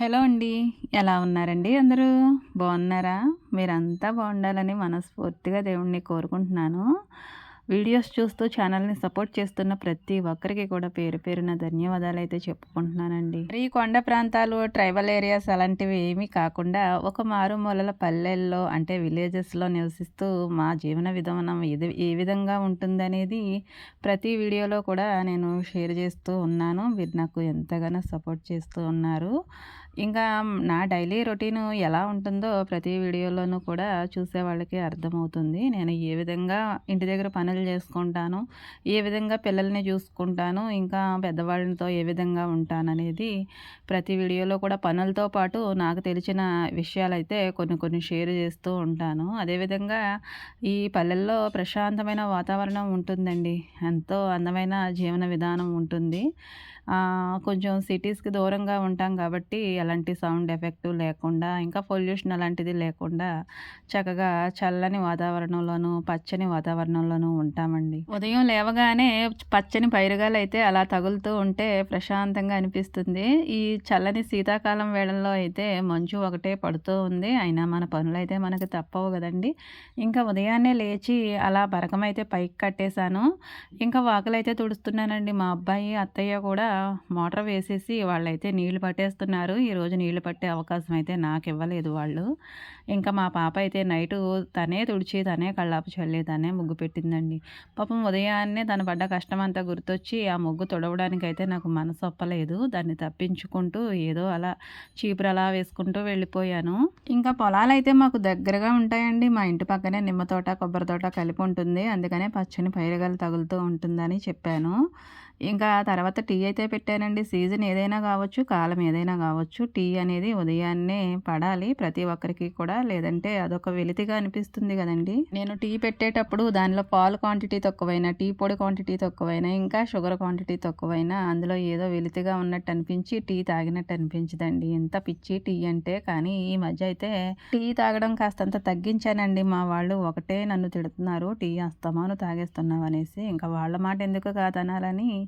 Hello అండి ఎలా ఉన్నారండి అందరూ? బాగున్నారా? మీరంతా బాగుండాలని మనస్ఫూర్తిగా దేవుణ్ణి కోరుకుంటున్నాను. వీడియోస్ చూస్తూ ఛానల్ని సపోర్ట్ చేస్తున్న ప్రతి ఒక్కరికి కూడా పేరు పేరున ధన్యవాదాలు అయితే చెప్పుకుంటున్నానండి. ఈ కొండ ప్రాంతాలు ట్రైబల్ ఏరియాస్ అలాంటివి ఏమీ కాకుండా ఒక మారుమూలల పల్లెల్లో అంటే విలేజెస్లో నివసిస్తూ మా జీవన విధానం ఇది ఏ విధంగా ఉంటుందనేది ప్రతి వీడియోలో కూడా నేను షేర్ చేస్తూ ఉన్నాను. మీరు నాకు ఎంతగానో సపోర్ట్ చేస్తూ ఉన్నారు. ఇంకా నా డైలీ రొటీను ఎలా ఉంటుందో ప్రతి వీడియోలోనూ కూడా చూసే వాళ్ళకి అర్థమవుతుంది. నేను ఏ విధంగా ఇంటి దగ్గర పనులు చేసుకుంటాను ఏ విధంగా పిల్లల్ని చూసుకుంటాను ఇంకా పెద్దవాళ్ళతో ఏ విధంగా ఉంటాననేది ప్రతి వీడియోలో కూడా పనులతో పాటు నాకు తెలిసిన విషయాలైతే కొన్ని కొన్ని షేర్ చేస్తూ ఉంటాను. అదేవిధంగా ఈ పల్లెల్లో ప్రశాంతమైన వాతావరణం ఉంటుందండి. ఎంతో అందమైన జీవన విధానం ఉంటుంది. కొంచెం సిటీస్కి దూరంగా ఉంటాం కాబట్టి ఎలాంటి సౌండ్ ఎఫెక్ట్ లేకుండా ఇంకా పొల్యూషన్ అలాంటిది లేకుండా చక్కగా చల్లని వాతావరణంలోనూ పచ్చని వాతావరణంలోనూ ఉంటామండి. ఉదయం లేవగానే పచ్చని పైరుగాలు అయితే అలా తగులుతూ ఉంటే ప్రశాంతంగా అనిపిస్తుంది. ఈ చల్లని శీతాకాలం వేళల్లో అయితే మంచు ఒకటే పడుతూ ఉంది. అయినా మన పనులు అయితే మనకు తప్పవు కదండి. ఇంకా ఉదయాన్నే లేచి అలా బరకమైతే పైకి కట్టేశాను. ఇంకా వాకలైతే తుడుస్తున్నానండి. మా అబ్బాయి అత్తయ్య కూడా మోటార్ వేసేసి వాళ్ళైతే నీళ్ళు పట్టేస్తున్నారు. ఈరోజు నీళ్ళు పట్టే అవకాశం అయితే నాకు ఇవ్వలేదు వాళ్ళు. ఇంకా మా పాప అయితే నైట్ తనే తుడిచి తనే కళ్ళాపు చల్లి తనే ముగ్గు పెట్టిందండి. పాపం ఉదయాన్నే తను పడ్డ కష్టం అంతా గుర్తొచ్చి ఆ ముగ్గు తుడవడానికి అయితే నాకు మనసు ఒప్పలేదు. దాన్ని తప్పించుకుంటూ ఏదో అలా చీపురు అలా వేసుకుంటూ వెళ్ళిపోయాను. ఇంకా పొలాలు అయితే మాకు దగ్గరగా ఉంటాయండి. మా ఇంటి పక్కనే నిమ్మ తోట కొబ్బరి తోట కలిపి ఉంటుంది. అందుకనే పచ్చని పైరగాలు తగులుతూ ఉంటుందని చెప్పాను. ఇంకా తర్వాత టీ అయితే పెట్టానండి. సీజన్ ఏదైనా కావచ్చు కాలం ఏదైనా కావచ్చు టీ అనేది ఉదయాన్నే పడాలి ప్రతి ఒక్కరికి కూడా. లేదంటే అదొక వెలితిగా అనిపిస్తుంది కదండి. నేను టీ పెట్టేటప్పుడు దానిలో పాలు క్వాంటిటీ తక్కువైనా టీ పొడి క్వాంటిటీ తక్కువైనా ఇంకా షుగర్ క్వాంటిటీ తక్కువైనా అందులో ఏదో వెలితిగా ఉన్నట్టు అనిపించి టీ తాగినట్టు అనిపించదండి. ఎంత పిచ్చి టీ అంటే కానీ ఈ మధ్య అయితే టీ తాగడం కాస్తంత తగ్గించానండి. మా వాళ్ళు ఒకటే నన్ను తిడుతున్నారు టీ అస్తమాను తాగేస్తున్నావు అనేసి. ఇంకా వాళ్ళ మాట ఎందుకు కాదనాలని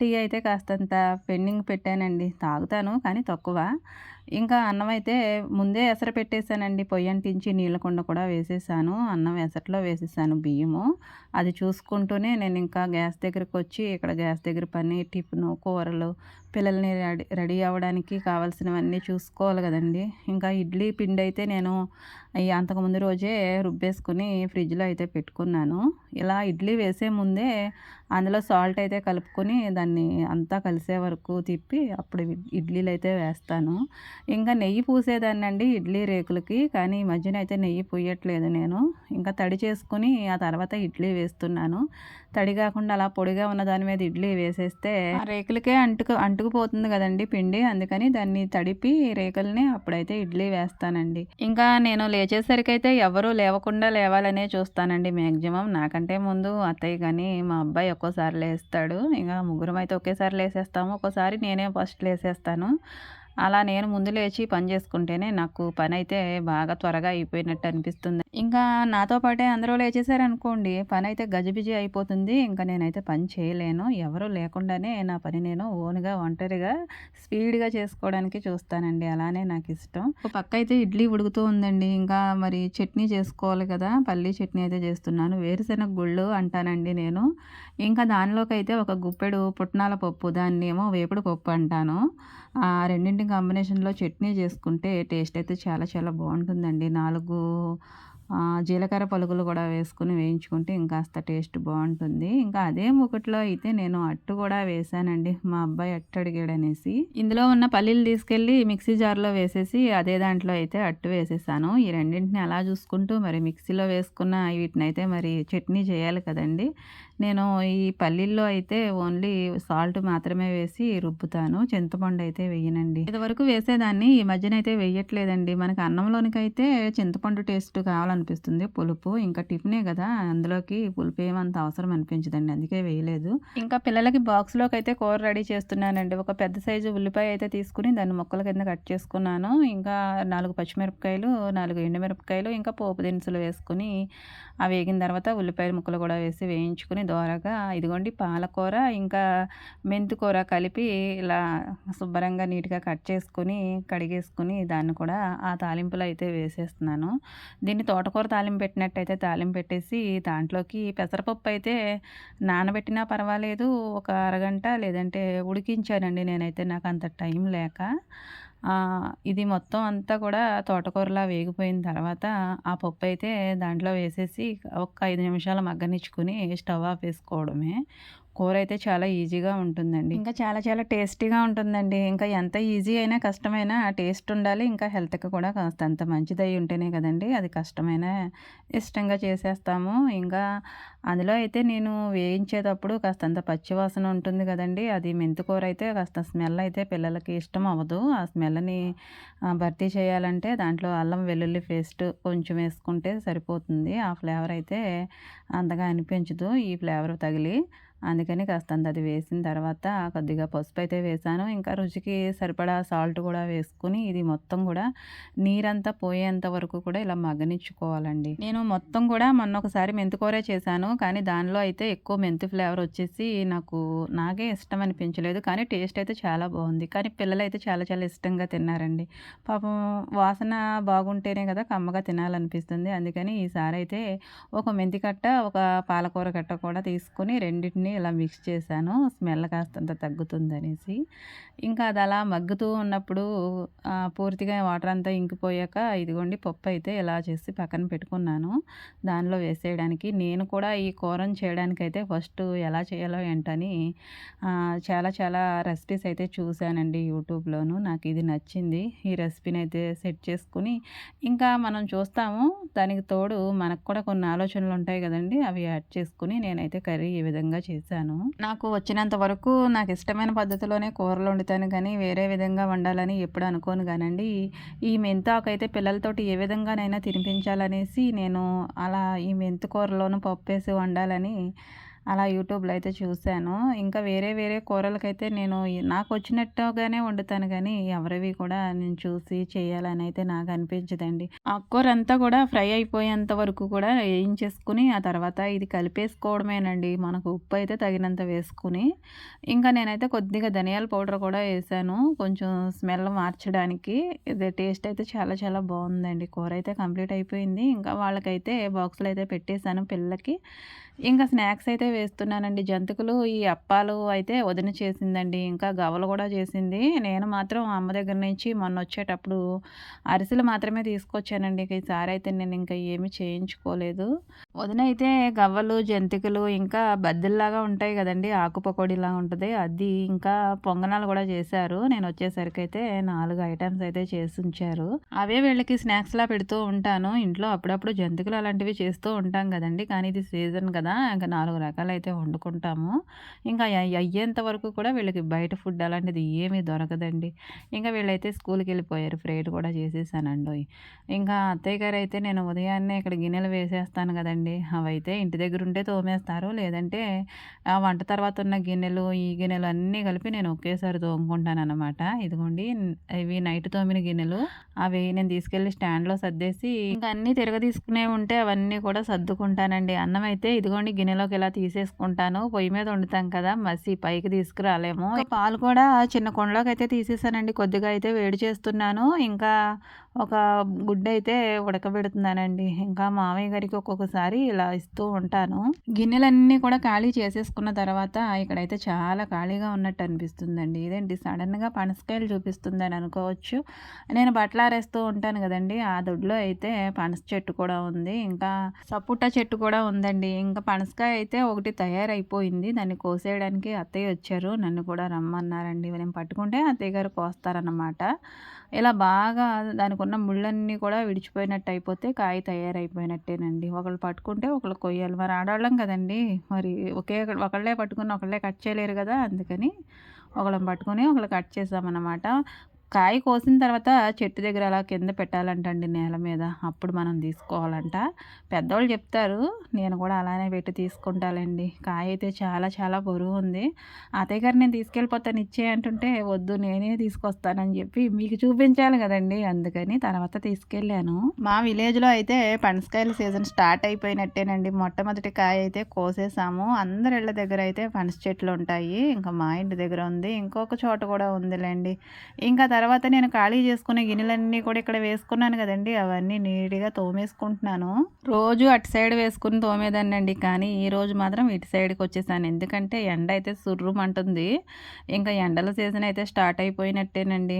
టీ అయితే కాస్తంత పెండింగ్ పెట్టానండి. తాగుతాను కానీ తక్కువ. ఇంకా అన్నం అయితే ముందే ఎసర పెట్టేశానండి. పొయ్యి అంటించి నీళ్ళ కుండ కూడా వేసేసాను. అన్నం ఎసట్లో వేసేసాను బియ్యము. అది చూసుకుంటూనే నేను ఇంకా గ్యాస్ దగ్గరికి వచ్చి ఇక్కడ గ్యాస్ దగ్గర పని టిఫిన్ కూరలు పిల్లల్ని రెడీ రెడీ అవ్వడానికి కావాల్సినవన్నీ చూసుకోవాలి కదండి. ఇంకా ఇడ్లీ పిండి అయితే నేను అంతకుముందు రోజే రుబ్బేసుకుని ఫ్రిడ్జ్లో అయితే పెట్టుకున్నాను. ఇలా ఇడ్లీ వేసే ముందే అందులో సాల్ట్ అయితే కలుపుకొని దాన్ని అంతా కలిసే వరకు తిప్పి అప్పుడు ఇడ్లీలు అయితే వేస్తాను. ఇంకా నెయ్యి పూసేదాన్ని అండి ఇడ్లీ రేకులకి కానీ ఈ మధ్యన అయితే నెయ్యి పూయట్లేదు నేను. ఇంకా తడి చేసుకుని ఆ తర్వాత ఇడ్లీ వేస్తున్నాను. తడి కాకుండా అలా పొడిగా ఉన్న దాని మీద ఇడ్లీ వేసేస్తే రేకులకే అంటుకు అంటుకుపోతుంది కదండి పిండి. అందుకని దాన్ని తడిపి రేకుల్ని అప్పుడైతే ఇడ్లీ వేస్తానండి. ఇంకా నేను లేచేసరికి అయితే ఎవరూ లేవకుండా లేవాలనే చూస్తానండి మ్యాక్సిమం నాకంటే ముందు అత్తయ్య కానీ మా అబ్బాయి ఒక్కోసారి లేస్తాడు. ఇంకా ముగ్గురం అయితే ఒకేసారి లేసేస్తాము. ఒక్కోసారి నేనే ఫస్ట్ లేసేస్తాను. అలా నేను ముందు లేచి పని చేసుకుంటేనే నాకు పని అయితే బాగా త్వరగా అయిపోయినట్టు అనిపిస్తుంది. ఇంకా నాతో పాటే అందరూ లేచేసారనుకోండి పని అయితే గజిబిజి అయిపోతుంది. ఇంకా నేనైతే పని చేయలేను. ఎవరు లేకుండానే నా పని నేను ఓన్గా ఒంటరిగా స్పీడ్గా చేసుకోవడానికి చూస్తానండి. అలానే నాకు ఇష్టం. పక్క అయితే ఇడ్లీ ఉడుకుతూ ఉందండి. ఇంకా మరి చట్నీ చేసుకోవాలి కదా పల్లీ చట్నీ అయితే చేస్తున్నాను. వేరుశెనగ గుళ్ళు అంటానండి నేను. ఇంకా దానిలోకి అయితే ఒక గుప్పెడు పుట్నాల పప్పు దాన్ని ఏమో వేపుడు పప్పు అంటాను. ఆ రెండింటి కాంబినేషన్లో చట్నీ చేసుకుంటే టేస్ట్ అయితే చాలా చాలా బాగుంటుందండి. నాలుగు జీలకర్ర పలుకులు కూడా వేసుకుని వేయించుకుంటే ఇంకాస్త టేస్ట్ బాగుంటుంది. ఇంకా అదే ముకట్లో అయితే నేను అట్టు కూడా వేసానండి. మా అబ్బాయి అట్టు అడిగాడనేసి ఇందులో ఉన్న పల్లీలు తీసుకెళ్ళి మిక్సీ జార్లో వేసేసి అదే దాంట్లో అయితే అట్టు వేసేసాను. ఈ రెండింటిని అలా చూసుకుంటూ మరి మిక్సీలో వేసుకున్న వీటిని అయితే మరి చట్నీ చేయాలి కదండి. నేను ఈ పల్లీల్లో అయితే ఓన్లీ సాల్ట్ మాత్రమే వేసి రుబ్బుతాను. చింతపండు అయితే వేయనండి. ఇదివరకు వేసేదాన్ని ఈ మధ్యన అయితే వేయట్లేదండి. మనకి అన్నంలోనికి అయితే చింతపండు టేస్ట్ కావాలనిపిస్తుంది. పులుపు ఇంకా టిఫినే కదా అందులోకి పులుపు ఏమంత అవసరం అనిపించదండి. అందుకే వేయలేదు. ఇంకా పిల్లలకి బాక్స్లోకి అయితే కూర రెడీ చేస్తున్నానండి. ఒక పెద్ద సైజు ఉల్లిపాయ అయితే తీసుకుని దాన్ని ముక్కల కింద కట్ చేసుకున్నాను. ఇంకా నాలుగు పచ్చిమిరపకాయలు నాలుగు ఎండుమిరపకాయలు ఇంకా పోపు దినుసులు వేసుకుని ఆ వేగిన తర్వాత ఉల్లిపాయల ముక్కలు కూడా వేసి వేయించుకుని దోరగా ఇదిగోండి పాలకూర ఇంకా మెంతికూర కలిపి ఇలా శుభ్రంగా నీట్గా కట్ చేసుకుని కడిగేసుకుని దాన్ని కూడా ఆ తాలింపులో అయితే వేసేస్తున్నాను. దీన్ని తోటకూర తాలింపు పెట్టినట్టయితే తాలింపు పెట్టేసి దాంట్లోకి పెసరపప్పు అయితే నానబెట్టినా పర్వాలేదు ఒక అరగంట లేదంటే ఉడికించానండి నేనైతే నాకు అంత టైం లేక. ఇది మొత్తం అంతా కూడా తోటకూరలా వేగిపోయిన తర్వాత ఆ పప్పు అయితే దాంట్లో వేసేసి ఒక ఐదు నిమిషాలు మగ్గనిచ్చుకుని స్టవ్ ఆఫ్ వేసుకోవడమే. కూర అయితే చాలా ఈజీగా ఉంటుందండి. ఇంకా చాలా చాలా టేస్టీగా ఉంటుందండి. ఇంకా ఎంత ఈజీ అయినా కష్టమైనా టేస్ట్ ఉండాలి. ఇంకా హెల్త్కి కూడా కాస్త అంత మంచిది అయి ఉంటేనే కదండి అది కష్టమైన ఇష్టంగా చేసేస్తాము. ఇంకా అందులో అయితే నేను వేయించేటప్పుడు కాస్త అంత పచ్చివాసన ఉంటుంది కదండి. అది మెంతికూర అయితే కాస్త స్మెల్ అయితే పిల్లలకి ఇష్టం అవ్వదు. ఆ స్మెల్ని భర్తీ చేయాలంటే దాంట్లో అల్లం వెల్లుల్లి పేస్ట్ కొంచెం వేసుకుంటే సరిపోతుంది. ఆ ఫ్లేవర్ అయితే అంతగా అనిపించదు ఈ ఫ్లేవర్ తగిలి. అందుకని కాస్తంత అది వేసిన తర్వాత కొద్దిగా పసుపు అయితే వేసాను. ఇంకా రుచికి సరిపడా సాల్ట్ కూడా వేసుకుని ఇది మొత్తం కూడా నీరంతా పోయేంత వరకు కూడా ఇలా మగ్గనిచ్చుకోవాలండి. నేను మొత్తం కూడా మొన్న ఒకసారి మెంతికూరే చేశాను. కానీ దానిలో అయితే ఎక్కువ మెంతి ఫ్లేవర్ వచ్చేసి నాకు నాకే ఇష్టం అనిపించలేదు. కానీ టేస్ట్ అయితే చాలా బాగుంది. కానీ పిల్లలు అయితే చాలా చాలా ఇష్టంగా తిన్నారండి. పాపం వాసన బాగుంటేనే కదా కమ్మగా తినాలనిపిస్తుంది. అందుకని ఈసారి అయితే ఒక మెంతి కట్ట ఒక పాలకూర కట్ట కూడా తీసుకుని రెండింటిని ఇలా మిక్స్ చేశాను. స్మెల్ కాస్తంత తగ్గుతుందనేసి. ఇంకా అది అలా మగ్గుతూ ఉన్నప్పుడు పూర్తిగా వాటర్ అంతా ఇంకిపోయాక ఇదిగోండి పప్పు అయితే ఇలా చేసి పక్కన పెట్టుకున్నాను. దానిలో వేసేయడానికి నేను కూడా ఈ కూరను చేయడానికి అయితే ఫస్ట్ ఎలా చేయాలో ఏంటని చాలా చాలా రెసిపీస్ అయితే చూశానండి యూట్యూబ్లోను. నాకు ఇది నచ్చింది. ఈ రెసిపీని అయితే సెట్ చేసుకుని ఇంకా మనం చూస్తాము. దానికి తోడు మనకు కూడా కొన్ని ఆలోచనలు ఉంటాయి కదండి. అవి యాడ్ చేసుకుని నేనైతే కర్రీ ఈ విధంగా చేశాను. నాకు వచ్చినంత వరకు నాకు ఇష్టమైన పద్ధతిలోనే కూరలు వండుతాను కానీ వేరే విధంగా వండాలని ఎప్పుడు అనుకోను కానండి. ఈ మెంతాకు అయితే పిల్లలతోటి ఏ విధంగానైనా తినిపించాలనేసి నేను అలా ఈ మెంతు కూరలోనూ పప్పు చేసి వండాలని అలా యూట్యూబ్లో అయితే చూశాను ఇంకా వేరే వేరే కూరలకైతే నేను నాకు వచ్చినట్టుగానే వండుతాను కానీ ఎవరివి కూడా నేను చూసి చేయాలని అయితే నాకు అనిపించదండి. ఆ కూర అంతా కూడా ఫ్రై అయిపోయేంత వరకు కూడా వేయించేసుకుని ఆ తర్వాత ఇది కలిపేసుకోవడమేనండి. మనకు ఉప్పు అయితే తగినంత వేసుకుని. ఇంకా నేనైతే కొద్దిగా ధనియాల పౌడర్ కూడా వేసాను. కొంచెం స్మెల్ మార్చడానికి. ఇది టేస్ట్ అయితే చాలా చాలా బాగుందండి. కూర అయితే కంప్లీట్ అయిపోయింది. ఇంకా వాళ్ళకైతే బాక్సులు అయితే పెట్టేశాను పిల్లలకి. ఇంకా స్నాక్స్ అయితే వేస్తున్నానండి. జంతికలు ఈ అప్పాలు అయితే వదిన చేసిందండి. ఇంకా గవలు కూడా చేసింది. నేను మాత్రం అమ్మ దగ్గర నుంచి మొన్న వచ్చేటప్పుడు అరిసెలు మాత్రమే తీసుకొచ్చానండి. ఈసారి అయితే నేను ఇంకా ఏమి చేయించుకోలేదు. వదిన అయితే గవ్వలు జంతికలు ఇంకా బద్దెల్లాగా ఉంటాయి కదండి. ఆకు పకోడీలా ఉంటుంది. అది ఇంకా పొంగనాలు కూడా చేశారు. నేను వచ్చేసరికి అయితే నాలుగు ఐటమ్స్ అయితే చేసి ఉంచారు. అవే వీళ్ళకి స్నాక్స్లా పెడుతూ ఉంటాను. ఇంట్లో అప్పుడప్పుడు జంతికలు అలాంటివి చేస్తూ ఉంటాం కదండి. కానీ ఇది సీజన్ కదా. ఇంకా నాలుగు రకాలు అయితే వండుకుంటాము. ఇంకా అయ్యేంత వరకు కూడా వీళ్ళకి బయట ఫుడ్ అలాంటిది ఏమీ దొరకదండి. ఇంకా వీళ్ళైతే స్కూల్కి వెళ్ళిపోయారు ఫ్రైడ్ కూడా చేసేసానండి. ఇంకా అత్తయ్య గారు అయితే నేను ఉదయాన్నే ఇక్కడ గిన్నెలు వేసేస్తాను కదండి. అవైతే ఇంటి దగ్గర ఉంటే తోమేస్తారు లేదంటే ఆ వంట తర్వాత ఉన్న గిన్నెలు ఈ గిన్నెలు అన్నీ కలిపి నేను ఒకేసారి తోముకుంటాను అనమాట ఇదిగోండి ఇవి నైట్ తోమిన గిన్నెలు. అవి నేను తీసుకెళ్ళి స్టాండ్లో సర్దేసి ఇంకా అన్నీ తిరగ తీసుకునే ఉంటే అవన్నీ కూడా సర్దుకుంటానండి. అన్నం అయితే ఇదిగో ఇదిగోండి గిన్నెలోకి ఇలా తీసేసుకుంటాను. పొయ్యి మీద వండుతాం కదా మసి పైకి తీసుకురాలేము. పాలు కూడా చిన్న కొండలోకి అయితే తీసేసానండి. కొద్దిగా అయితే వేడి చేస్తున్నాను. ఇంకా ఒక గుడ్డ అయితే ఉడకబెడుతున్నానండి. ఇంకా మామయ్య గారికి ఒక్కొక్కసారి ఇలా ఇస్తూ ఉంటాను. గిన్నెలన్నీ కూడా ఖాళీ చేసేసుకున్న తర్వాత ఇక్కడైతే చాలా ఖాళీగా ఉన్నట్టు అనిపిస్తుందండి. ఇదేంటి? సడన్గా పనసకాయలు చూపిస్తుందని అనుకోవచ్చు. నేను బట్టలు ఆరేస్తూ ఉంటాను కదండి. ఆ దొడ్లో అయితే పనస చెట్టు కూడా ఉంది. ఇంకా సపోటా చెట్టు కూడా ఉందండి. ఇంకా పనసకాయ అయితే ఒకటి తయారైపోయింది. దాన్ని కోసేయడానికి అత్తయ్య వచ్చారు. నన్ను కూడా రమ్మన్నారండి. నేను పట్టుకుంటే అత్తయ్య గారు కోస్తారన్నమాట. ఇలా బాగా దానికి ఉన్న ముళ్ళన్నీ కూడా విడిచిపోయినట్టు అయిపోతే కాయ తయారైపోయినట్టేనండి. ఒకళ్ళు పట్టుకుంటే ఒకళ్ళు కొయ్యాలి. మరి ఆడవాళ్ళం కదండి. మరి ఒకే ఒకళ్ళే పట్టుకుని ఒకళ్ళే కట్ చేయలేరు కదా. అందుకని ఒకళ్ళని పట్టుకొని ఒకళ్ళు కట్ చేసామన్నమాట. కాయ కోసిన తర్వాత చెట్టు దగ్గర అలా కింద పెట్టాలంటండి నేల మీద. అప్పుడు మనం తీసుకోవాలంట. పెద్దవాళ్ళు చెప్తారు నేను కూడా అలానే పెట్టి తీసుకుంటాలండి. కాయ అయితే చాలా చాలా బరువు ఉంది. అతయ్య గారు నేను తీసుకెళ్ళిపోతాను ఇచ్చే అంటుంటే వద్దు నేనే తీసుకొస్తానని చెప్పి మీకు చూపించాలి కదండి. అందుకని తర్వాత తీసుకెళ్ళాను. మా విలేజ్లో అయితే పనసకాయల సీజన్ స్టార్ట్ అయిపోయినట్టేనండి. మొట్టమొదటి కాయ అయితే కోసేసాము. అందరి ఇళ్ళ దగ్గర అయితే పనస చెట్లు ఉంటాయి. ఇంకా మా ఇంటి దగ్గర ఉంది. ఇంకొక చోట కూడా ఉందిలేండి. ఇంకా తర్వాత నేను ఖాళీ చేసుకునే గిన్నెలన్నీ కూడా ఇక్కడ వేసుకున్నాను కదండి. అవన్నీ నీట్గా తోమేసుకుంటున్నాను. రోజు అటు సైడ్ వేసుకుని తోమేదాన్నండి. కానీ ఈ రోజు మాత్రం ఇటు సైడ్కి వచ్చేసాను. ఎందుకంటే ఎండ అయితే సుర్రుమంటుంది ఇంకా ఎండల సీజన్ అయితే స్టార్ట్ అయిపోయినట్టేనండి.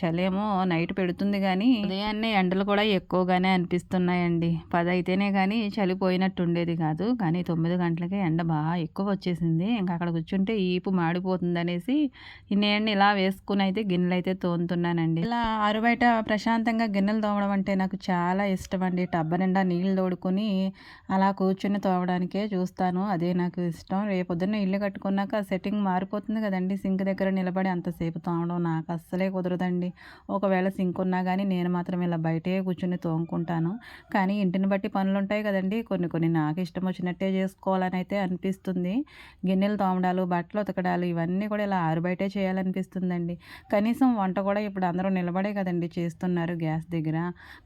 చలి ఏమో నైట్ పెడుతుంది కానీ ఉదయాన్నే ఎండలు కూడా ఎక్కువగానే అనిపిస్తున్నాయండి. పది అయితేనే కానీ చలిపోయినట్టు ఉండేది కాదు. కానీ తొమ్మిది గంటలకే ఎండ బాగా ఎక్కువ వచ్చేసింది. ఇంకా అక్కడ కూర్చుంటే ఈపు మాడిపోతుంది అనేసి నేను ఇలా వేసుకుని అయితే గిన్నెలు అయితే తోముతున్నానండి ఇలా ఆరుబయట ప్రశాంతంగా గిన్నెలు తోమడం అంటే నాకు చాలా ఇష్టం అండి టబ్బ నిండా నీళ్ళు తోడుకొని అలా కూర్చుని తోమడానికే చూస్తాను. అదే నాకు ఇష్టం. రేపొద్దున్న ఇల్లు కట్టుకున్నాక సెట్టింగ్ మారిపోతుంది కదండి. సింక్ దగ్గర నిలబడి అంతసేపు తోమడం నాకు అస్సలే కుదరదండి. ఒకవేళ సింక్ ఉన్నా కానీ నేను మాత్రం ఇలా బయటే కూర్చుని తోముకుంటాను. కానీ ఇంటిని బట్టి పనులు ఉంటాయి కదండి. కొన్ని కొన్ని నాకు ఇష్టం వచ్చినట్టే చేసుకోవాలని అయితే అనిపిస్తుంది. గిన్నెలు తోమడాలు బట్టలు ఉతకడాలు ఇవన్నీ కూడా ఇలా ఆరుబయటే చేయాలనిపిస్తుందండి. కనీసం వంట కూడా ఇప్పుడు అందరూ నిలబడే కదండి చేస్తున్నారు గ్యాస్ దగ్గర.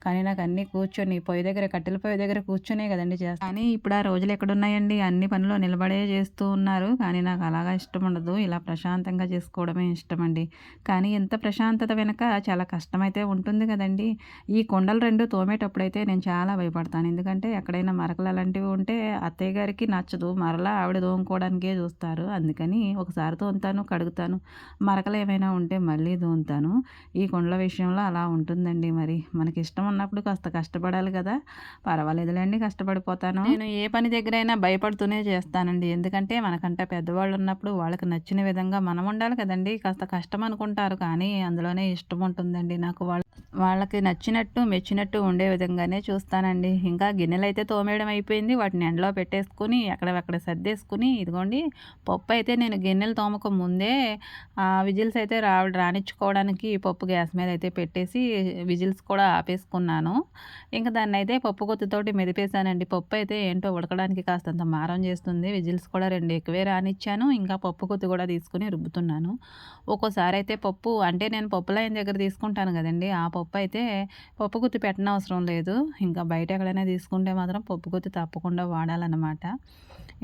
కానీ నాకు అన్నీ కూర్చొని పొయ్యి దగ్గర కట్టెల పొయ్యి దగ్గర కూర్చొనే కదండి చేస్తాను కానీ ఇప్పుడు ఆ రోజులు ఎక్కడున్నాయండి? అన్ని పనులు నిలబడే చేస్తూ ఉన్నారు. కానీ నాకు అలాగా ఇష్టం ఉండదు. ఇలా ప్రశాంతంగా చేసుకోవడమే ఇష్టం అండి కానీ ఎంత ప్రశాంతత వెనక చాలా కష్టమైతే ఉంటుంది కదండి. ఈ కొండలు రెండు తోమేటప్పుడైతే నేను చాలా భయపడతాను. ఎందుకంటే ఎక్కడైనా మరకలు అలాంటివి ఉంటే అత్తయ్య గారికి నచ్చదు. మరలా ఆవిడ తోముకోవడానికే చూస్తారు. అందుకని ఒకసారి తోముతాను కడుగుతాను. మరకలు ఏమైనా ఉంటే మళ్ళీ దూంతాను ఈ కుండల విషయంలో అలా ఉంటుందండి మరి. మనకి ఇష్టం ఉన్నప్పుడు కాస్త కష్టపడాలి కదా. పర్వాలేదులేండి కష్టపడిపోతాను. నేను ఏ పని దగ్గరైనా భయపడుతూనే చేస్తానండి. ఎందుకంటే మనకంటే పెద్దవాళ్ళు ఉన్నప్పుడు వాళ్ళకి నచ్చిన విధంగా మనం ఉండాలి కదండి. కాస్త కష్టం అనుకుంటారు కానీ అందులోనే ఇష్టం ఉంటుందండి నాకు. వాళ్ళ వాళ్ళకి నచ్చినట్టు మెచ్చినట్టు ఉండే విధంగానే చూస్తానండి. ఇంకా గిన్నెలు అయితే తోమేయడం అయిపోయింది. వాటిని ఎండలో పెట్టేసుకుని ఎక్కడెక్కడ సర్దేసుకుని ఇదిగోండి పప్పు అయితే నేను గిన్నెలు తోమక ముందే విజిల్స్ అయితే రా మనకి పప్పు గ్యాస్ మీద అయితే పెట్టేసి విజిల్స్ కూడా ఆపేసుకున్నాను. ఇంకా దాన్ని అయితే పప్పు కొత్తితోటి మెదిపేశానండి. పప్పు అయితే ఏంటో ఉడకడానికి కాస్తంత మారం చేస్తుంది. విజిల్స్ కూడా రెండు ఎక్కువే రానిచ్చాను. ఇంకా పప్పు కొత్తి కూడా తీసుకుని రుబ్బుతున్నాను. ఒక్కోసారి అయితే పప్పు అంటే నేను పప్పు లైన్ దగ్గర తీసుకుంటాను కదండి. ఆ పప్పు అయితే పప్పు గుత్తి పెట్టనవసరం లేదు. ఇంకా బయట ఎక్కడైనా తీసుకుంటే మాత్రం పప్పు గుత్తి తప్పకుండా వాడాలన్నమాట.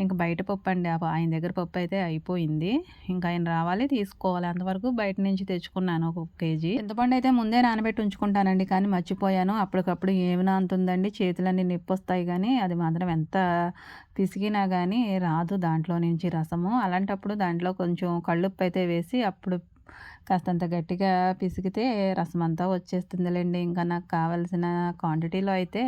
ఇంకా బయట పప్పు అండి. ఆయన దగ్గర పప్పు అయితే అయిపోయింది. ఇంకా ఆయన రావాలి తీసుకోవాలి. అంతవరకు బయట నుంచి తెచ్చుకున్నాను. ఒక కేజీ. చింతపండు అయితే ముందే నానబెట్టి ఉంచుకుంటానండి కానీ మర్చిపోయాను. అప్పటికప్పుడు ఏమి నానుతుందండి చేతులన్నీ నొప్పి వస్తాయి కానీ అది మాత్రం ఎంత పిసికినా కానీ రాదు దాంట్లో నుంచి రసము. అలాంటప్పుడు దాంట్లో కొంచెం కళ్ళుప్పు అయితే వేసి అప్పుడు కాస్తంత గట్టిగా పిసికితే రసం అంతా వచ్చేస్తుందిలేండి. ఇంకా నాకు కావాల్సిన క్వాంటిటీలో అయితే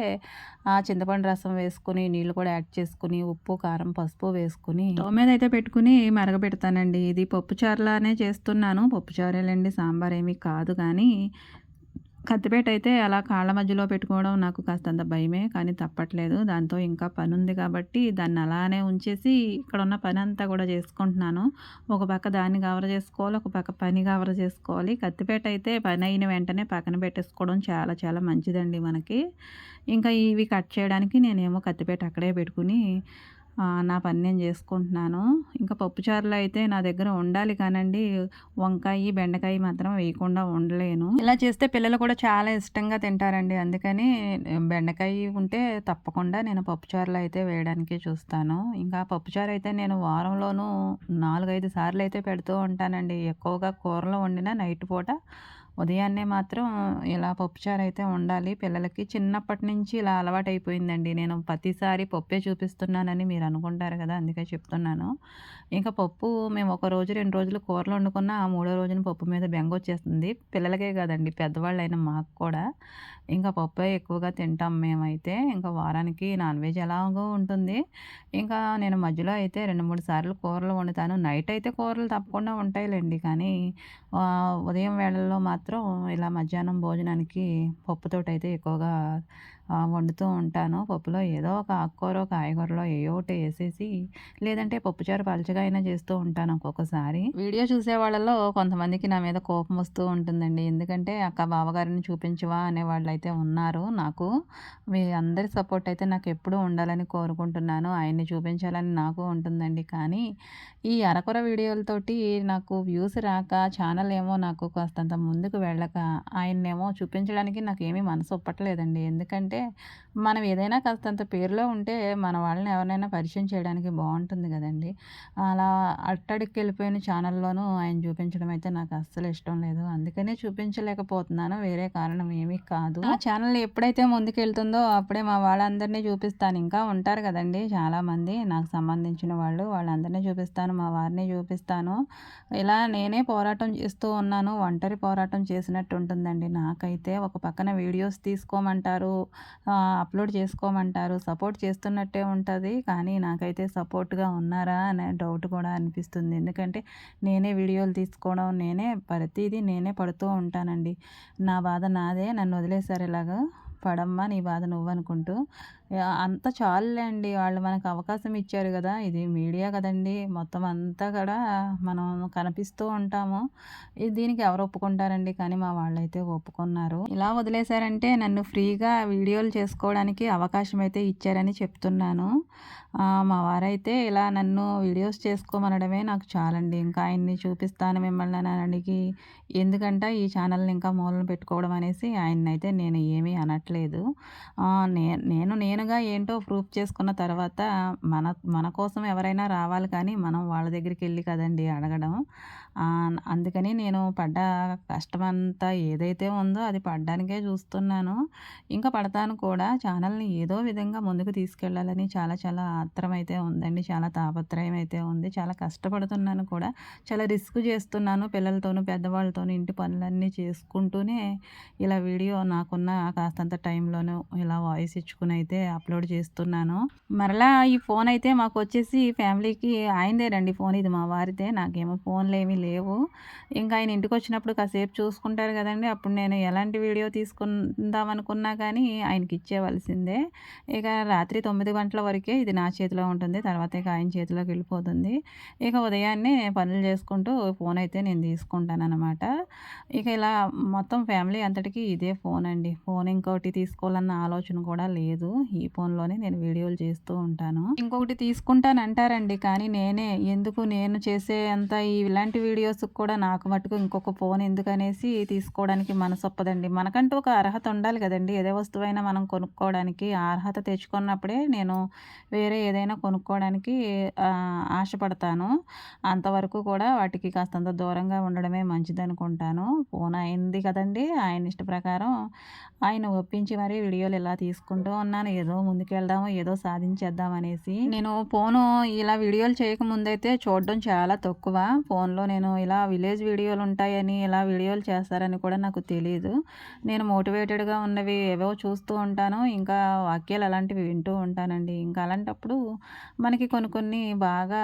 ఆ చింతపండు రసం వేసుకుని నీళ్ళు కూడా యాడ్ చేసుకుని ఉప్పు కారం పసుపు వేసుకుని స్టవ్ మీద అయితే పెట్టుకుని మరగబెడతానండి. ఇది పప్పుచారులానే చేస్తున్నాను. పప్పుచారేలండి సాంబార్ ఏమీ కాదు కానీ కత్తిపేట అయితే అలా కాళ్ళ మధ్యలో పెట్టుకోవడం నాకు కాస్తంత భయమే కానీ తప్పట్లేదు. దాంతో ఇంకా పని ఉంది కాబట్టి దాన్ని అలానే ఉంచేసి ఇక్కడ ఉన్న పని అంతా కూడా చేసుకుంటున్నాను. ఒక పక్క దాన్ని కవర్ చేసుకోవాలి ఒక పక్క పని కవర్ చేసుకోవాలి. కత్తిపేట అయితే పని అయిన వెంటనే పక్కన పెట్టేసుకోవడం చాలా చాలా మంచిదండి మనకి. ఇంకా ఇవి కట్ చేయడానికి నేనేమో కత్తిపేట అక్కడే పెట్టుకుని నా పని నేను చేసుకుంటున్నాను. ఇంకా పప్పుచారులు అయితే నా దగ్గర ఉండాలి కానండి. వంకాయ బెండకాయ మాత్రం వేయకుండా ఉండలేను. ఇలా చేస్తే పిల్లలు కూడా చాలా ఇష్టంగా తింటారండి. అందుకని బెండకాయ ఉంటే తప్పకుండా నేను పప్పుచారులు అయితే వేయడానికి చూస్తాను. ఇంకా పప్పుచారు అయితే నేను వారంలోనూ నాలుగైదు సార్లు అయితే పెడుతూ ఉంటానండి. ఎక్కువగా కూరలో వండిన నైట్ పూట ఉదయాన్నే మాత్రం ఇలా పప్పుచారు అయితే ఉండాలి. పిల్లలకి చిన్నప్పటి నుంచి ఇలా అలవాటైపోయిందండి. నేను ప్రతిసారి పప్పే చూపిస్తున్నానని మీరు అనుకుంటారు కదా అందుకే చెప్తున్నాను. ఇంకా పప్పు మేము ఒక రోజు రెండు రోజులు కూరలు వండుకున్న ఆ మూడో రోజున పప్పు మీద బెంగ వచ్చేస్తుంది. పిల్లలకే కదండి పెద్దవాళ్ళు అయిన మాకు కూడా. ఇంకా పప్పే ఎక్కువగా తింటాం మేమైతే. ఇంకా వారానికి నాన్ వెజ్ ఎలాగో ఉంటుంది. ఇంకా నేను మధ్యలో అయితే రెండు మూడు సార్లు కూరలు వండుతాను. నైట్ అయితే కూరలు తప్పకుండా ఉంటాయిలేండి. కానీ ఉదయం వేళల్లో మాత్రం ఇలా మధ్యాహ్నం భోజనానికి పప్పుతోటైతే ఎక్కువగా వండుతూ ఉంటాను. పప్పులో ఏదో ఒక ఆకుకూర కాయగూరలో ఏ ఒకటి వేసేసి లేదంటే పప్పుచారు పలచగా అయినా చేస్తూ ఉంటాను ఒక్కొక్కసారి. వీడియో చూసే వాళ్ళలో కొంతమందికి నా మీద కోపం వస్తూ ఉంటుందండి. ఎందుకంటే "అక్క బావగారిని చూపించవా" అనేవాళ్ళైతే ఉన్నారు నాకు. మీ అందరి సపోర్ట్ అయితే నాకు ఎప్పుడూ ఉండాలని కోరుకుంటున్నాను. ఆయన్ని చూపించాలని నాకు ఉంటుందండి. కానీ ఈ అరకొర వీడియోలతోటి నాకు వ్యూస్ రాక, ఛానల్ ఏమో నాకు కాస్తంత ముందుకు వెళ్ళక, ఆయన్నేమో చూపించడానికి నాకేమీ మనసు ఒప్పట్లేదండి. ఎందుకంటే మనం ఏదైనా కాస్తంత పేరులో ఉంటే మన వాళ్ళని ఎవరినైనా పరిచయం చేయడానికి బాగుంటుంది కదండి అలా అట్టడుక్కెళ్ళిపోయిన ఛానల్‌లోనూ ఆయన చూపించడం అయితే నాకు అస్సలు ఇష్టం లేదు. అందుకనే చూపించలేకపోతున్నాను. వేరే కారణం ఏమీ కాదు. ఆ ఛానల్ ఎప్పుడైతే ముందుకెళ్తుందో అప్పుడే మా వాళ్ళందరినీ చూపిస్తాను. ఇంకా ఉంటారు గదండీ చాలామంది నాకు సంబంధించిన వాళ్ళు. వాళ్ళందరినీ చూపిస్తాను. మా వారిని చూపిస్తాను. ఇలా నేనే పోరాటం చేస్తూ ఉన్నాను. ఒంటరి పోరాటం చేసినట్టు ఉంటుందండి నాకైతే. ఒక పక్కన వీడియోస్ తీసుకోమంటారు. అప్‌లోడ్ చేసుకోమంటారు. సపోర్ట్ చేస్తున్నట్టే ఉంటుంది కానీ నాకైతే సపోర్ట్‌గా ఉన్నారా అనే డౌట్ కూడా అనిపిస్తుంది. ఎందుకంటే నేనే వీడియోలు తీసుకోవడం, నేనే ప్రతిదీ నేనే పడుతూ ఉంటానండి. నా బాధ నాదే. నన్ను వదిలేసారు ఇలాగా. పడమ్మా నీ బాధ నువ్వనుకుంటూ. అనుకుంటూ అంత చాలులే అండి. వాళ్ళు మనకు అవకాశం ఇచ్చారు కదా ఇది మీడియా కదండి మొత్తం అంతా కూడా మనం కనిపిస్తూ ఉంటాము. దీనికి ఎవరు ఒప్పుకుంటారండి? కానీ మా వాళ్ళైతే ఒప్పుకున్నారు. ఇలా వదిలేశారంటే నన్ను ఫ్రీగా వీడియోలు చేసుకోవడానికి అవకాశం అయితే ఇచ్చారని చెప్తున్నాను. మా వారైతే ఇలా నన్ను వీడియోస్ చేసుకోమనడమే నాకు చాలండి. ఇంకా ఆయన్ని చూపిస్తాను మిమ్మల్ని అని అడిగి ఎందుకంటే ఈ ఛానల్‌ని ఇంకా మూలన పెట్టుకోవడం అనేసి ఆయన్నైతే నేను ఏమీ అనట్లేదు. నేను నేను నేను నేనుగా ఏంటో ప్రూఫ్ చేసుకున్న తర్వాత మన మన కోసం ఎవరైనా రావాలి కానీ మనం వాళ్ళ దగ్గరికి వెళ్ళి కదండి అడగడం. అందుకని నేను పడ్డ కష్టమంతా ఏదైతే ఉందో అది పడ్డానికే చూస్తున్నాను. ఇంకా పడతాను కూడా. ఛానల్‌ని ఏదో విధంగా ముందుకు తీసుకెళ్ళాలని చాలా చాలా ఆత్రమైతే ఉందండి. చాలా తాపత్రయం అయితే ఉంది. చాలా కష్టపడుతున్నాను కూడా. చాలా రిస్క్ చేస్తున్నాను. పిల్లలతోనూ, పెద్దవాళ్ళతోనూ ఇంటి పనులన్నీ చేసుకుంటూనే ఇలా వీడియో నాకున్న కాస్తంత టైంలోనూ ఇలా వాయిస్ ఇచ్చుకుని అయితే అప్‌లోడ్ చేస్తున్నాను. మరలా ఈ ఫోన్ అయితే మాకొచ్చేసి ఫ్యామిలీకి ఆయనదేనండి ఫోన్ ఇది మా వారిదే. నాకేమో ఫోన్‌లేమీ లేవు. ఇంకా ఆయన ఇంటికి వచ్చినప్పుడు కాసేపు చూసుకుంటారు కదండి అప్పుడు నేను ఎలాంటి వీడియో తీసుకుందాం అనుకున్నా కానీ ఆయనకి ఇచ్చేవలసిందే ఇక రాత్రి తొమ్మిది గంటల వరకే ఇది నా చేతిలో ఉంటుంది. తర్వాత ఇక ఆయన చేతిలోకి వెళ్ళిపోతుంది. ఇక ఉదయాన్నే పనులు చేసుకుంటూ ఫోన్ అయితే నేను తీసుకుంటాను అనమాట ఇక ఇలా మొత్తం ఫ్యామిలీ అంతటికి ఇదే ఫోన్ అండి. ఫోన్ ఇంకోటి తీసుకోవాలన్న ఆలోచన కూడా లేదు. ఈ ఫోన్‌లోనే నేను వీడియోలు చేస్తూ ఉంటాను. ఇంకొకటి తీసుకుంటానంటారండి. కానీ నేనే ఎందుకు నేను చేసే అంత ఇలాంటి వీడియోస్‌కి కూడా నాకు మటుకు ఇంకొక ఫోన్ ఎందుకనేసి తీసుకోవడానికి మనసొప్పదండి. మనకంటూ ఒక అర్హత ఉండాలి కదండి ఏదే వస్తువైనా మనం కొనుక్కోవడానికి. ఆ అర్హత తెచ్చుకున్నప్పుడే నేను వేరే ఏదైనా కొనుక్కోవడానికి ఆశపడతాను. అంతవరకు కూడా వాటికి కాస్తంత దూరంగా ఉండడమే మంచిదనుకుంటాను. ఫోన్ అయింది కదండీ! ఆయన ఇష్ట ప్రకారం ఆయన ఒప్పించి మరీ వీడియోలు ఇలా తీసుకుంటూ ఉన్నాను. ఏదో ముందుకెళ్దాము, ఏదో సాధించేద్దాం అనేసి. నేను ఫోను ఇలా వీడియోలు చేయకముందైతే చూడడం చాలా తక్కువ. ఫోన్‌లో నేను నేను ఇలా విలేజ్ వీడియోలు ఉంటాయని, ఇలా వీడియోలు చేస్తారని కూడా నాకు తెలియదు నేను మోటివేటెడ్‌గా ఉన్నవి ఏవో చూస్తూ ఉంటాను. ఇంకా వాక్యాలు అలాంటివి వింటూ ఉంటానండి. ఇంకా అలాంటప్పుడు మనకి కొన్ని కొన్ని బాగా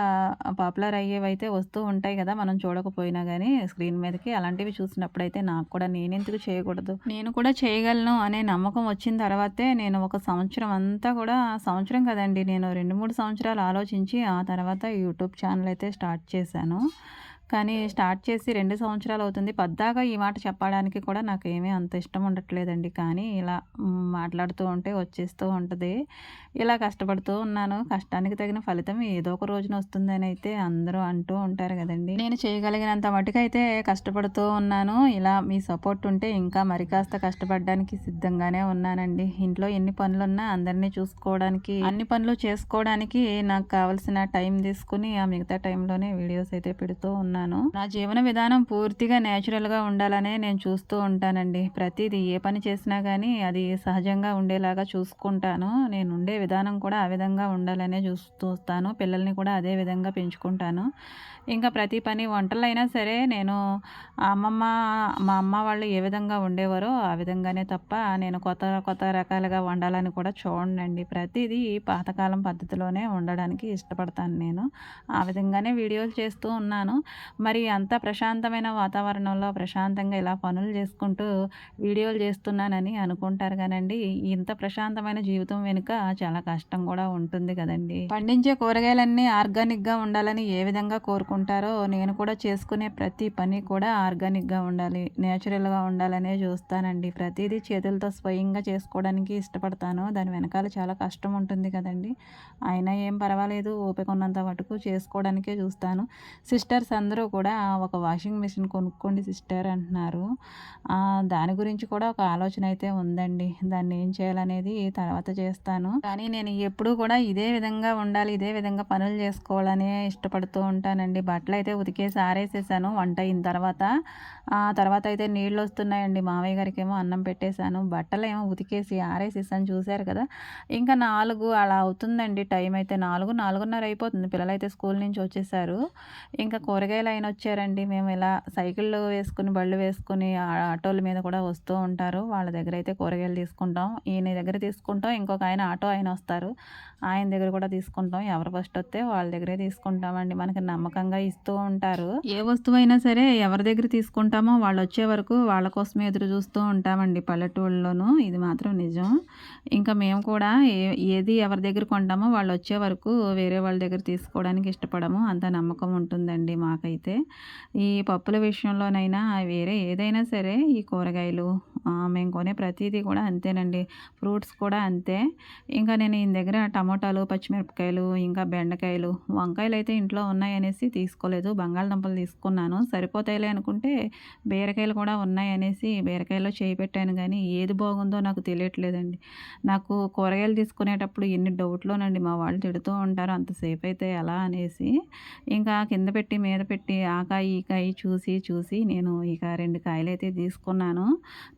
పాపులర్ అయ్యేవి అయితే వస్తూ ఉంటాయి కదా మనం చూడకపోయినా కానీ స్క్రీన్ మీదకి. అలాంటివి చూసినప్పుడైతే నాకు కూడా నేనెందుకు చేయకూడదు? నేను కూడా చేయగలను అనే నమ్మకం వచ్చిన తర్వాతే నేను ఒక సంవత్సరం అంతా కూడా సంవత్సరం కదండీ! నేను 2, 3 సంవత్సరాలు ఆలోచించి ఆ తర్వాత యూట్యూబ్ ఛానల్ అయితే స్టార్ట్ చేశాను. కానీ స్టార్ట్ చేసి రెండు సంవత్సరాలు అవుతుంది. పద్దాగా ఈ మాట చెప్పడానికి కూడా నాకు ఏమీ అంత ఇష్టం ఉండట్లేదండి. కానీ ఇలా మాట్లాడుతూ ఉంటే వచ్చేస్తూ ఉంటుంది ఇలా కష్టపడుతూ ఉన్నాను. కష్టానికి తగిన ఫలితం ఏదో ఒక రోజున వస్తుందని అయితే అందరూ అంటూ ఉంటారు కదండి నేను చేయగలిగినంత మటుకైతే కష్టపడుతూ ఉన్నాను. ఇలా మీ సపోర్ట్ ఉంటే ఇంకా మరి కాస్త కష్టపడడానికి సిద్ధంగానే ఉన్నానండి. ఇంట్లో ఎన్ని పనులున్నా అందరిని చూసుకోవడానికి, అన్ని పనులు చేసుకోవడానికి నాకు కావాల్సిన టైం తీసుకుని ఆ మిగతా టైంలోనే వీడియోస్ అయితే పెడుతూ ఉన్నాను. నా జీవన విధానం పూర్తిగా నేచురల్‌గా ఉండాలనే నేను చూస్తూ ఉంటానండి. ప్రతిదీ ఏ పని చేసినా కానీ అది సహజంగా ఉండేలాగా చూసుకుంటాను. నేను ఉండే విధానం కూడా ఆ విధంగా ఉండాలనే చూస్ చూస్తాను. పిల్లల్ని కూడా అదే విధంగా పెంచుకుంటాను. ఇంకా ప్రతి పని వంటలైనా సరే నేను అమ్మమ్మ మా అమ్మ వాళ్ళు ఏ విధంగా ఉండేవారో ఆ విధంగానే తప్ప నేను కొత్త కొత్త రకాలుగా వండాలని కూడా చూడండి ప్రతిదీ పాతకాలం పద్ధతిలోనే ఉండడానికి ఇష్టపడతాను నేను. ఆ విధంగానే వీడియోలు చేస్తూ ఉన్నాను. మరి అంత ప్రశాంతమైన వాతావరణంలో ప్రశాంతంగా ఇలా పనులు చేసుకుంటూ వీడియోలు చేస్తున్నానని అనుకుంటారు కానండి ఇంత ప్రశాంతమైన జీవితం వెనుక చాలా కష్టం కూడా ఉంటుంది కదండి పండించే కూరగాయలన్నీ ఆర్గానిక్గా ఉండాలని ఏ విధంగా కోరుకుంటున్నాను ఉంటారో నేను కూడా చేసుకునే ప్రతి పని కూడా ఆర్గానిక్గా ఉండాలి. నేచురల్గా ఉండాలనే చూస్తానండి. ప్రతిదీ చేతులతో స్వయంగా చేసుకోవడానికి ఇష్టపడతాను. దాని వెనకాల చాలా కష్టం ఉంటుంది కదండి. అయినా ఏం పర్వాలేదు. ఓపిక ఉన్నంత మటుకు చేసుకోవడానికే చూస్తాను. సిస్టర్స్ అందరూ కూడా ఒక వాషింగ్ మిషన్ కొనుక్కోండి సిస్టర్ అంటున్నారు. దాని గురించి కూడా ఒక ఆలోచన అయితే ఉందండి. దాన్ని ఏం చేయాలనేది తర్వాత చేస్తాను. కానీ నేను ఎప్పుడూ కూడా ఇదే విధంగా ఉండాలి ఇదే విధంగా పనులు చేసుకోవాలనే ఇష్టపడుతూ ఉంటానండి. బట్టలు అయితే ఉతికేసి ఆరేసేసాను వంట అయిన తర్వాత ఆ తర్వాత అయితే నీళ్ళు వస్తున్నాయండి. మావయ్య గారికి ఏమో అన్నం పెట్టేశాను. బట్టలు ఏమో ఉతికేసి ఆరేసేసాను. చూశారు కదా. ఇంకా నాలుగు అలా అవుతుందండి. టైం అయితే నాలుగు నాలుగున్నర అయిపోతుంది. పిల్లలు అయితే స్కూల్ నుంచి వచ్చేసారు. ఇంకా కూరగాయలు అయిన వచ్చారండి. మేము ఇలా సైకిళ్ళు వేసుకుని బళ్ళు వేసుకుని ఆటోల మీద కూడా వస్తూ ఉంటారు. వాళ్ళ దగ్గర అయితే కూరగాయలు తీసుకుంటాం. ఈయన దగ్గర తీసుకుంటాం. ఇంకొక ఆయన ఆటో ఆయన వస్తారు. ఆయన దగ్గర కూడా తీసుకుంటాం. ఎవరు ఫస్ట్ వస్తే వాళ్ళ దగ్గరే తీసుకుంటామండి. మనకి నమ్మకంగా ఇస్తూ ఉంటారు. ఏ వస్తువు అయినా సరే ఎవరి దగ్గర తీసుకుంటామో వాళ్ళు వచ్చే వరకు వాళ్ళ కోసమే ఎదురు చూస్తూ ఉంటామండి పల్లెటూళ్ళలోనూ. ఇది మాత్రం నిజం. ఇంకా మేము కూడా ఏ ఏది ఎవరి దగ్గర కొంటామో వాళ్ళు వచ్చే వరకు వేరే వాళ్ళ దగ్గర తీసుకోవడానికి ఇష్టపడము. అంత నమ్మకం ఉంటుందండి మాకైతే. ఈ పప్పుల విషయంలోనైనా వేరే ఏదైనా సరే ఈ కూరగాయలు మేము కొనే ప్రతిదీ కూడా అంతేనండి. ఫ్రూట్స్ కూడా అంతే. ఇంకా నేను ఈయన దగ్గర టమోటాలు పచ్చిమిరపకాయలు ఇంకా బెండకాయలు వంకాయలు అయితే ఇంట్లో ఉన్నాయనేసి తీసుకోలేదు. బంగాళదుంపలు తీసుకున్నాను. సరిపోతాయిలే అనుకుంటే బీరకాయలు కూడా ఉన్నాయనేసి బీరకాయలో చేయి పెట్టాను కానీ ఏది బాగుందో నాకు తెలియట్లేదండి. నాకు కూరగాయలు తీసుకునేటప్పుడు ఎన్ని డౌట్లోనండి మా వాళ్ళు తిడుతూ ఉంటారు అంతసేపు అయితే ఎలా అనేసి. ఇంకా కింద పెట్టి మీద పెట్టి ఆ కాయ ఈ కాయ చూసి చూసి నేను ఇక రెండు కాయలు అయితే తీసుకున్నాను.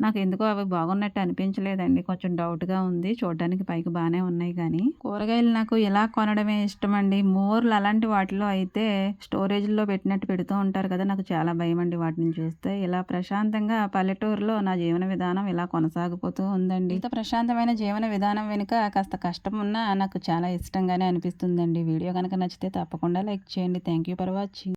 నాకు ఎందుకో అవి బాగున్నట్టు అనిపించలేదండి. కొంచెం డౌట్గా ఉంది. చూడడానికి పైకి బాగానే ఉన్నాయి కానీ కూరగాయలు నాకు ఇలా కొనడమే ఇష్టం అండి మోర్లు అలాంటి వాటిలో అయితే స్టోరేజ్లో పెట్టినట్టు పెడుతూ ఉంటారు కదా నాకు చాలా భయం అండి వాటిని చూస్తే. ఇలా ప్రశాంతంగా పల్లెటూరులో నా జీవన విధానం ఇలా కొనసాగిపోతూ ఉందండి. ఇంత ప్రశాంతమైన జీవన విధానం వెనుక కాస్త కష్టం ఉన్నా నాకు చాలా ఇష్టంగానే అనిపిస్తుందండి. వీడియో కనుక నచ్చితే తప్పకుండా లైక్ చేయండి. Thank you for watching.